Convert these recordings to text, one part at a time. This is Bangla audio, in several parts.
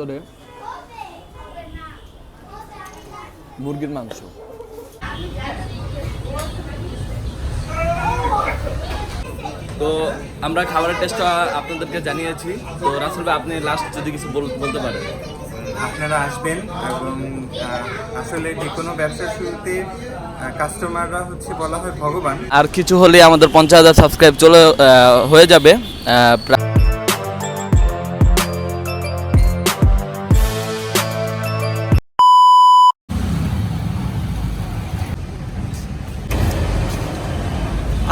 ভিতরে মুরগির মাংস। তো আমরা খাবারের টেস্টটা আপনাদেরকে জানিয়েছি। তো রাসেল ভাই আপনি লাস্ট যদি কিছু বলতে পারেন। আপনারা আসবেন এবং আসলে যে কোনো ব্যবসার শুরুতে কাস্টমাররা হচ্ছে বলা হয় ভগবান। আর কিছু হলে আমাদের পঞ্চাশ হাজার সাবস্ক্রাইব চলে হয়ে যাবে।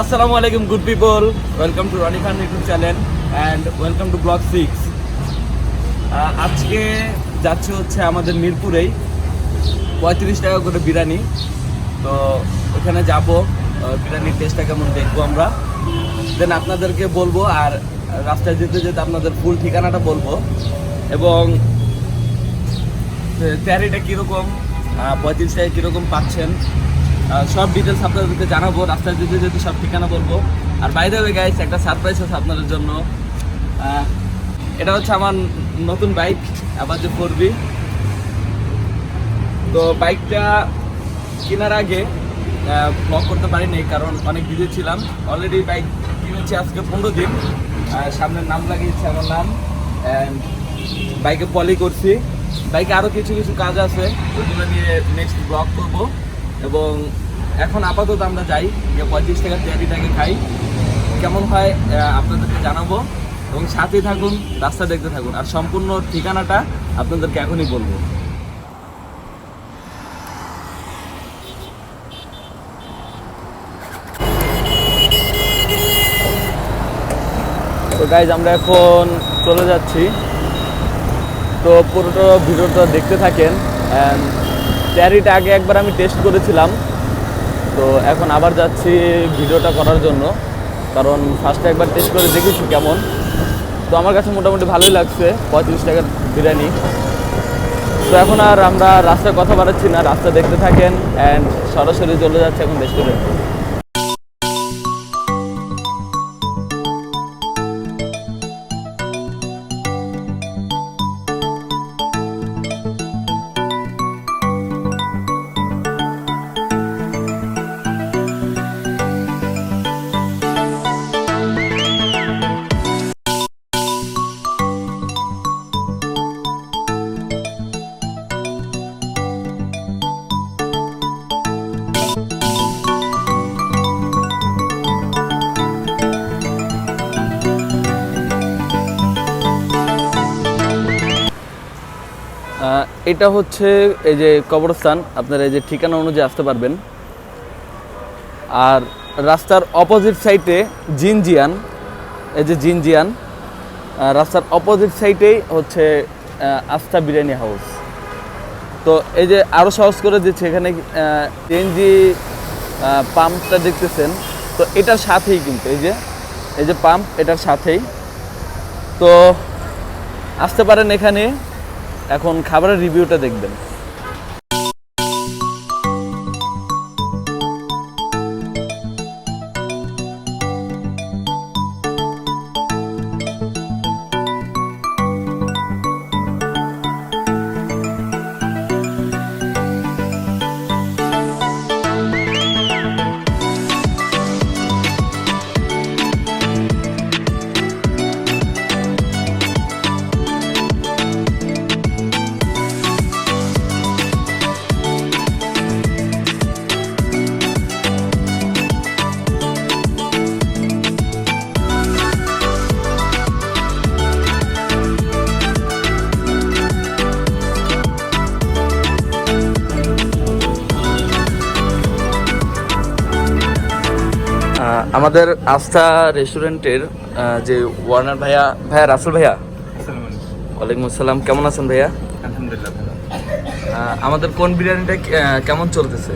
আসসালামু আলাইকুম good people welcome to Rony Khan YouTube channel and welcome to vlog six আজকে যাচ্ছে হচ্ছে আমাদের মিরপুরেই। পঁয়ত্রিশ টাকা করে বিরিয়ানি। তো ওখানে যাব বিরিয়ানির টেস্টটা কেমন দেখব আমরা। দেন আপনাদেরকে বলব আর রাস্তায় যেতে যেতে আপনাদের ফুল ঠিকানাটা বলব। এবং ট্যারিটা কীরকম পঁয়ত্রিশ টাকা কীরকম পাচ্ছেন সব ডিটেলস আপনাদেরকে জানাব, রাস্তায় যেতে যেতে সব ঠিকানা বলব। আর বাইরে হয়ে গাইস একটা সারপ্রাইজ আছে আপনাদের জন্য। এটা হচ্ছে আমার নতুন বাইক আবার যে করবি তো বাইকটা কেনার আগে ব্লগ করতে পারিনি, কারণ অনেক বিজি ছিলাম। অলরেডি বাইক কিনেছি আজকে পনেরো দিন। সামনের নাম লাগিয়েছি আমার নাম। বাইকে পলি করছি। বাইকে আরও কিছু কিছু কাজ আছে ওইগুলো নিয়ে নেক্সট ব্লগ করব। এবং এখন আপাতত আমরা যাই যে পঁয়ত্রিশ টাকা তেয়ারিটাকে খাই। কেমন হয় আপনাদেরকে জানাব। এবং সাথে থাকুন, রাস্তা দেখতে থাকুন। আর সম্পূর্ণ ঠিকানাটা আপনাদেরকে এখনই বলব। তো গাইজ আমরা এখন চলে যাচ্ছি। তো পুরোটা ভিডিওটা দেখতে থাকেন অ্যান্ড ট্যারিটা আগে একবার আমি টেস্ট করেছিলাম। তো এখন আবার যাচ্ছি ভিডিওটা করার জন্য। কারণ ফার্স্টে একবার টেস্ট করে দেখেছি কেমন। তো আমার কাছে মোটামুটি ভালোই লাগছে, পঁয়ত্রিশ টাকার বিরিয়ানি। তো এখন আর আমরা রাস্তায় কথা বাড়াচ্ছি না, রাস্তা দেখতে থাকেন অ্যান্ড সরাসরি চলে যাচ্ছে এখন রেস্টুরেন্টে এটা হচ্ছে এই যে কবরস্থান, আপনারা এই যে ঠিকানা অনুযায়ী আসতে পারবেন। আর রাস্তার অপোজিট সাইডে জিনজিয়ান, এই যে জিনজিয়ান রাস্তার অপোজিট সাইডেই হচ্ছে আস্থা বিরিয়ানি হাউস তো এই যে আরও সহজ করে দিচ্ছে, এখানে সিএনজি পাম্পটা দেখতেছেন, তো এটার সাথেই কিন্তু এই যে এই যে পাম্প, এটার সাথেই। তো আসতে পারেন এখানে। এখন খাবারের রিভিউটা দেখবেন। আমাদের আস্থা রেস্টুরেন্টের যে ওয়ার্নার ভাইয়া ভাইয়া রাসেল ভাইয়া। ওয়ালাইকুম আসসালাম কেমন আছেন ভাইয়া? আলহামদুলিল্লাহ আমাদের কোন বিরিয়ানিটা কেমন চলতেছে?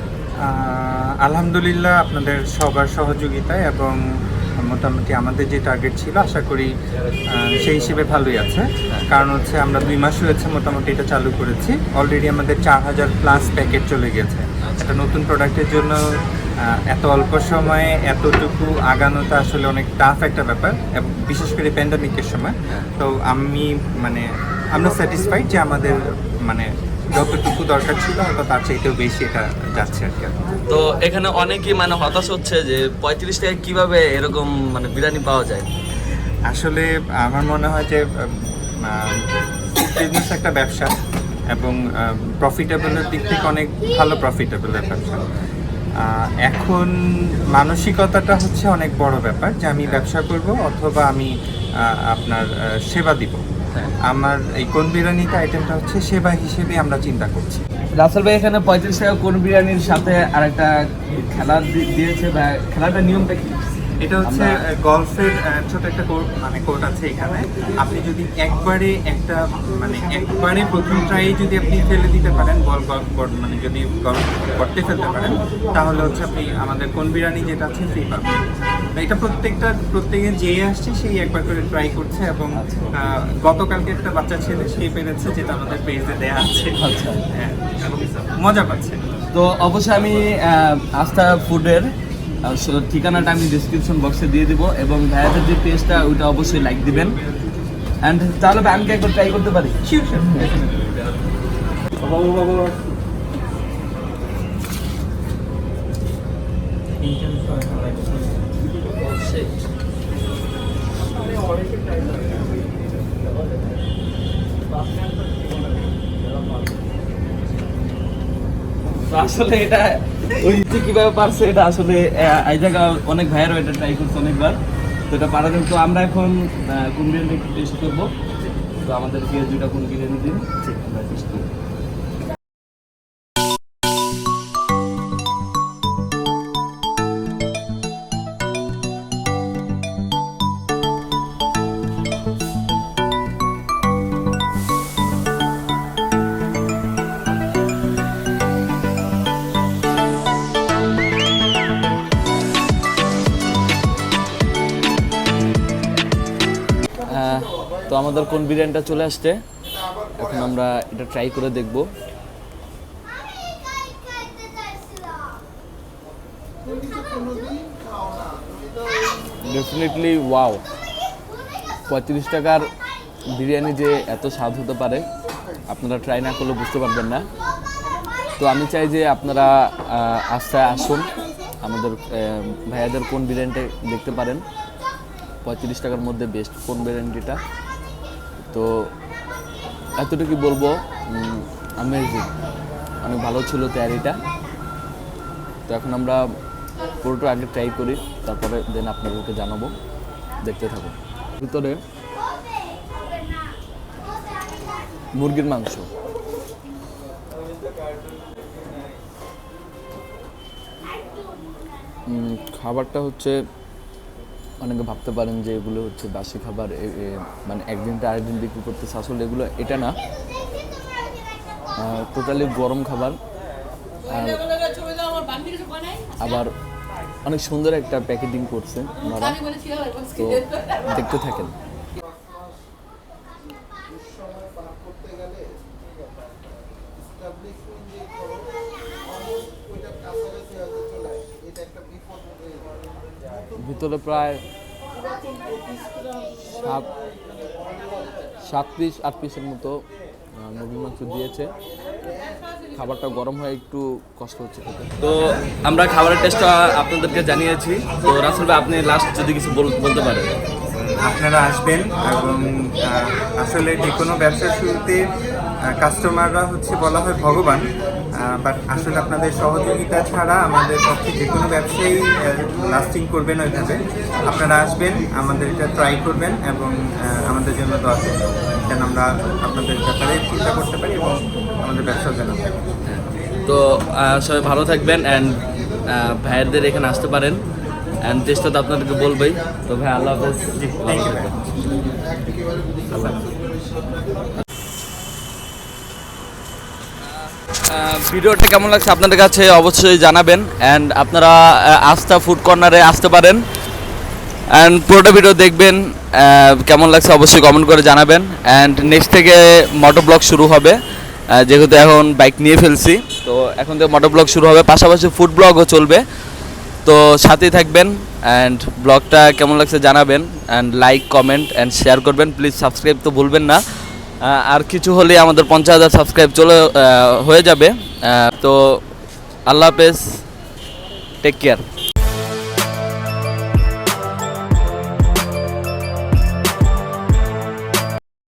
আলহামদুলিল্লাহ আপনাদের সবার সহযোগিতায় এবং মোটামুটি আমাদের যে টার্গেট ছিল আশা করি সেই হিসেবে ভালোই আছে। কারণ হচ্ছে আমরা দুই মাস হয়েছে মোটামুটি এটা চালু করেছি। অলরেডি আমাদের চার হাজার প্লাস প্যাকেট চলে গেছে। একটা নতুন প্রোডাক্টের জন্য এত অল্প সময়ে এতটুকু আগানোটা আসলে অনেক টাফ একটা ব্যাপার এবং বিশেষ করে প্যান্ডামিকের সময়। তো আমি মানে আমরা স্যাটিসফাইড যে আমাদের মানে যতটুকু দরকার ছিল হয়তো তার চাইতেও বেশি এটা যাচ্ছে আর কি। তো এখানে অনেকেই মানে হতাশ হচ্ছে যে পঁয়ত্রিশ টাকা কীভাবে এরকম মানে বিরিয়ানি পাওয়া যায়? আসলে আমার মনে হয় যে বিজনেস একটা ব্যবসা এবং প্রফিটেবলের দিক থেকে অনেক ভালো প্রফিটেবলের ব্যবসা। এখন মানসিকতাটা হচ্ছে অনেক বড় ব্যাপার যে আমি ব্যবসা করব অথবা আমি আপনার সেবা দিব। হ্যাঁ। আমার এই কোন বিরিয়ানিটা আইটেমটা হচ্ছে সেবা হিসেবে আমরা চিন্তা করছি। রাসেল ভাই এখানে পঁয়ত্রিশ টাকা কোন বিরিয়ানির সাথে আরেকটা খেলা দিয়েছে বা খেলাটার নিয়মটা কি? এটা হচ্ছে গলফের ছোট একটা কোর্ট মানে কোর্ট আছে এখানে আপনি যদি একবারে একটা মানে একবারে প্রথম ট্রাই যদি আপনি ফেলে দিতে পারেন বল গলফ বোর্ড মানে যদি গলফ করতে ফেলতে পারেন তাহলে হচ্ছে আপনি আমাদের কোন বিরিয়ানি যেটা আছে সেই পাবেন এটা প্রত্যেকটা প্রত্যেকে যে আসছে সেই একবার করে ট্রাই করছে এবং আচ্ছা। গতকালকে একটা বাচ্চা ছেলে সেই পেরেছে যেটা আমাদের পেজে দেওয়া আছে আচ্ছা। হ্যাঁ মজা পাচ্ছে তো অবশ্যই আমি আস্থা ফুডের ঠিকানাটা আমি ডিসক্রিপশন বক্সে দিয়ে দিব এবং ভাইয়াদের যে পেজটা ওইটা অবশ্যই লাইক দিবেন। অ্যান্ড তাহলে আমি কি একবার ট্রাই করতে পারি? আসলে এটা ওই যে কীভাবে পারছে এটা আসলে এই জায়গা অনেক ভাইয়ারও এটা ট্রাই করছে অনেকবার। তো এটা পারা তো আমরা এখন কোন বিরিয়ানি টেস্ট করব? তো আমাদেরকে দুইটা কোন বিরিয়ানি দিন। আমরা টেস্ট করব আমাদের কোন বিরিয়ানিটা চলে আসছে? এখন আমরা এটা ট্রাই করে দেখব। ডেফিনেটলি ওয়াও পঁয়ত্রিশ টাকার বিরিয়ানি যে এত স্বাদ হতে পারে, আপনারা ট্রাই না করলে বুঝতে পারবেন না। তো আমি চাই যে আপনারা আস্থায় আসুন। আমাদের ভাইয়াদের কোন বিরিয়ানিটা দেখতে পারেন। পঁয়ত্রিশ টাকার মধ্যে বেস্ট কোন বিরিয়ানিটা? তো এতটুকু বলব আমেজিং অনেক ভালো ছিল তৈরিটা তো এখন আমরা পুরোটা আগে ট্রাই করি, তারপরে দেন আপনাদেরকে জানাব। দেখতে থাকো ভিতরে মুরগির মাংস। খাবারটা হচ্ছে অনেকে ভাবতে পারেন যে এগুলো হচ্ছে বাসি খাবার মানে একদিনটা আরেকদিন বিক্রি করতেছে। আসলে এগুলো, এটা না। টোটালি গরম খাবার। আর আবার অনেক সুন্দর একটা প্যাকেটিং করছে তো দেখতে থাকেন। ভিতরে প্রায় সাত সাত পিস আট পিসের মতো মুরগির মাংস দিয়েছে। খাবারটা গরম হয়ে একটু কষ্ট হচ্ছে খেতে। তো আমরা খাবারের টেস্টটা আপনাদেরকে জানিয়েছি। তো রাসেল ভাই আপনি লাস্ট যদি কিছু বল- বলতে পারেন। আপনারা আসবেন এবং আসলে যে কোনো ব্যবসার শুরুতে কাস্টমাররা হচ্ছে বলা হয় ভগবান। বাট আসলে আপনাদের সহযোগিতা ছাড়া আমাদের পক্ষে যে কোনো ব্যবসায়ী লাস্টিং করবেন ওইভাবে। আপনারা আসবেন আমাদের এটা ট্রাই করবেন এবং আমাদের জন্য দোয়া করবেন যেন আমরা আপনাদের ব্যাপারে চিন্তা করতে পারি এবং আমাদের ব্যবসা যেন তো সবাই ভালো থাকবেন অ্যান্ড ভাইয়ারদের এখানে আসতে পারেন। অ্যান্ড টেস্টটা তো আপনাদেরকে বলবেই। তো ভাই আল্লাহ হাফেজ। আল্লাহ ভিডিওটা কেমন লাগছে আপনাদের কাছে অবশ্যই জানাবেন। অ্যান্ড আপনারা আস্থা ফুড কর্নারে আসতে পারেন। অ্যান্ড পুরোটা ভিডিও দেখবেন কেমন লাগছে অবশ্যই কমেন্ট করে জানাবেন। অ্যান্ড নেক্সট থেকে মোটো ব্লগ শুরু হবে। যেহেতু এখন বাইক নিয়ে ফেলছি, তো এখন থেকে মোটো ব্লগ শুরু হবে। পাশাপাশি ফুড ব্লগও চলবে। তো সাথেই থাকবেন। অ্যান্ড ব্লগটা কেমন লাগছে জানাবেন। And like comment and share করবেন। প্লিজ সাবস্ক্রাইব তো ভুলবেন না। আর কিছু হলে আমাদের পঞ্চাশ হাজার সাবস্ক্রাইব চলে হয়ে যাবে। তো আল্লাহ হাফেজ টেক কেয়ার